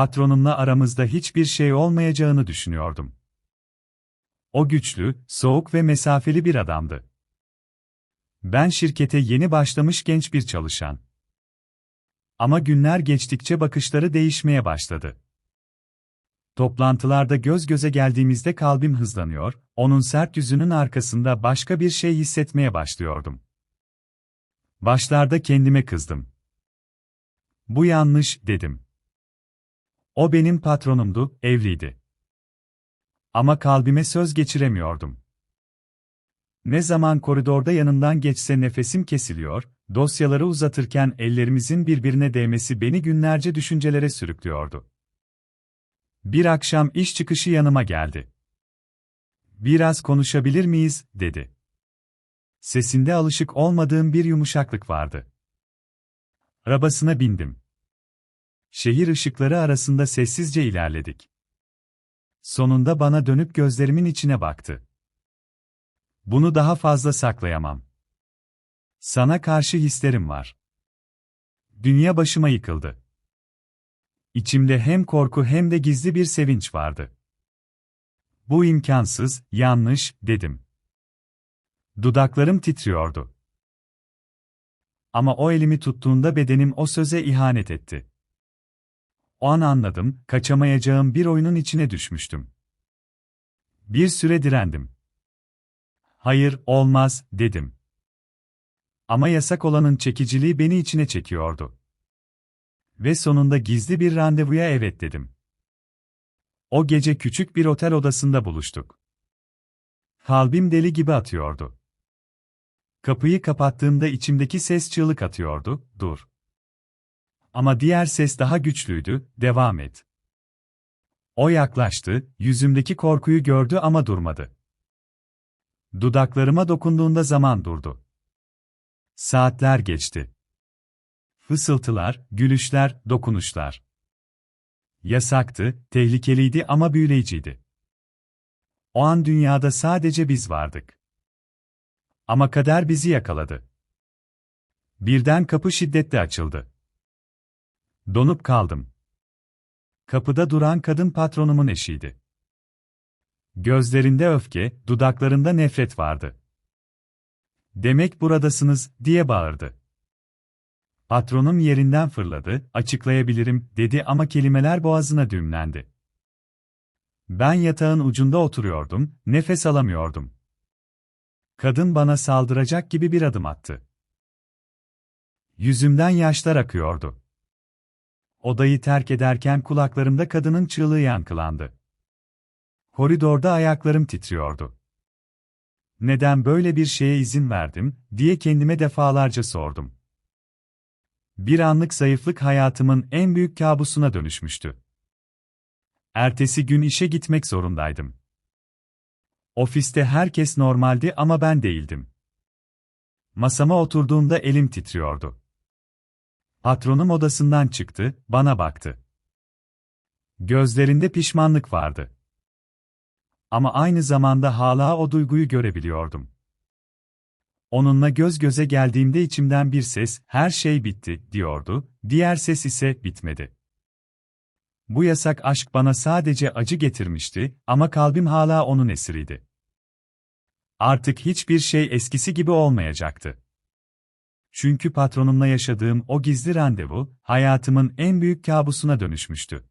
patronumla aramızda hiçbir şey olmayacağını düşünüyordum. O güçlü, soğuk ve mesafeli bir adamdı. Ben şirkete yeni başlamış genç bir çalışan. Ama günler geçtikçe bakışları değişmeye başladı. Toplantılarda göz göze geldiğimizde kalbim hızlanıyor, onun sert yüzünün arkasında başka bir şey hissetmeye başlıyordum. Başlarda kendime kızdım. Bu yanlış, dedim. O benim patronumdu, evliydi. Ama kalbime söz geçiremiyordum. Ne zaman koridorda yanından geçse nefesim kesiliyor, dosyaları uzatırken ellerimizin birbirine değmesi beni günlerce düşüncelere sürüklüyordu. Bir akşam iş çıkışı yanıma geldi. Biraz konuşabilir miyiz, dedi. Sesinde alışık olmadığım bir yumuşaklık vardı. Arabasına bindim. Şehir ışıkları arasında sessizce ilerledik. Sonunda bana dönüp gözlerimin içine baktı. Bunu daha fazla saklayamam. Sana karşı hislerim var. Dünya başıma yıkıldı. İçimde hem korku hem de gizli bir sevinç vardı. Bu imkansız, yanlış, dedim. Dudaklarım titriyordu. Ama o elimi tuttuğunda bedenim o söze ihanet etti. O an anladım, kaçamayacağım bir oyunun içine düşmüştüm. Bir süre direndim. Hayır, olmaz, dedim. Ama yasak olanın çekiciliği beni içine çekiyordu. Ve sonunda gizli bir randevuya evet dedim. O gece küçük bir otel odasında buluştuk. Kalbim deli gibi atıyordu. Kapıyı kapattığımda içimdeki ses çığlık atıyordu, dur. Ama diğer ses daha güçlüydü, devam et. O yaklaştı, yüzümdeki korkuyu gördü ama durmadı. Dudaklarıma dokunduğunda zaman durdu. Saatler geçti. Fısıltılar, gülüşler, dokunuşlar. Yasaktı, tehlikeliydi ama büyüleyiciydi. O an dünyada sadece biz vardık. Ama kader bizi yakaladı. Birden kapı şiddetle açıldı. Donup kaldım. Kapıda duran kadın patronumun eşiydi. Gözlerinde öfke, dudaklarında nefret vardı. Demek buradasınız, diye bağırdı. Patronum yerinden fırladı, açıklayabilirim, dedi ama kelimeler boğazına düğümlendi. Ben yatağın ucunda oturuyordum, nefes alamıyordum. Kadın bana saldıracak gibi bir adım attı. Yüzümden yaşlar akıyordu. Odayı terk ederken kulaklarımda kadının çığlığı yankılandı. Koridorda ayaklarım titriyordu. Neden böyle bir şeye izin verdim, diye kendime defalarca sordum. Bir anlık zayıflık hayatımın en büyük kabusuna dönüşmüştü. Ertesi gün işe gitmek zorundaydım. Ofiste herkes normaldi ama ben değildim. Masama oturduğumda elim titriyordu. Patronum odasından çıktı, bana baktı. Gözlerinde pişmanlık vardı. Ama aynı zamanda hala o duyguyu görebiliyordum. Onunla göz göze geldiğimde içimden bir ses, her şey bitti, diyordu, diğer ses ise bitmedi. Bu yasak aşk bana sadece acı getirmişti ama kalbim hala onun esiriydi. Artık hiçbir şey eskisi gibi olmayacaktı. Çünkü patronumla yaşadığım o gizli randevu, hayatımın en büyük kabusuna dönüşmüştü.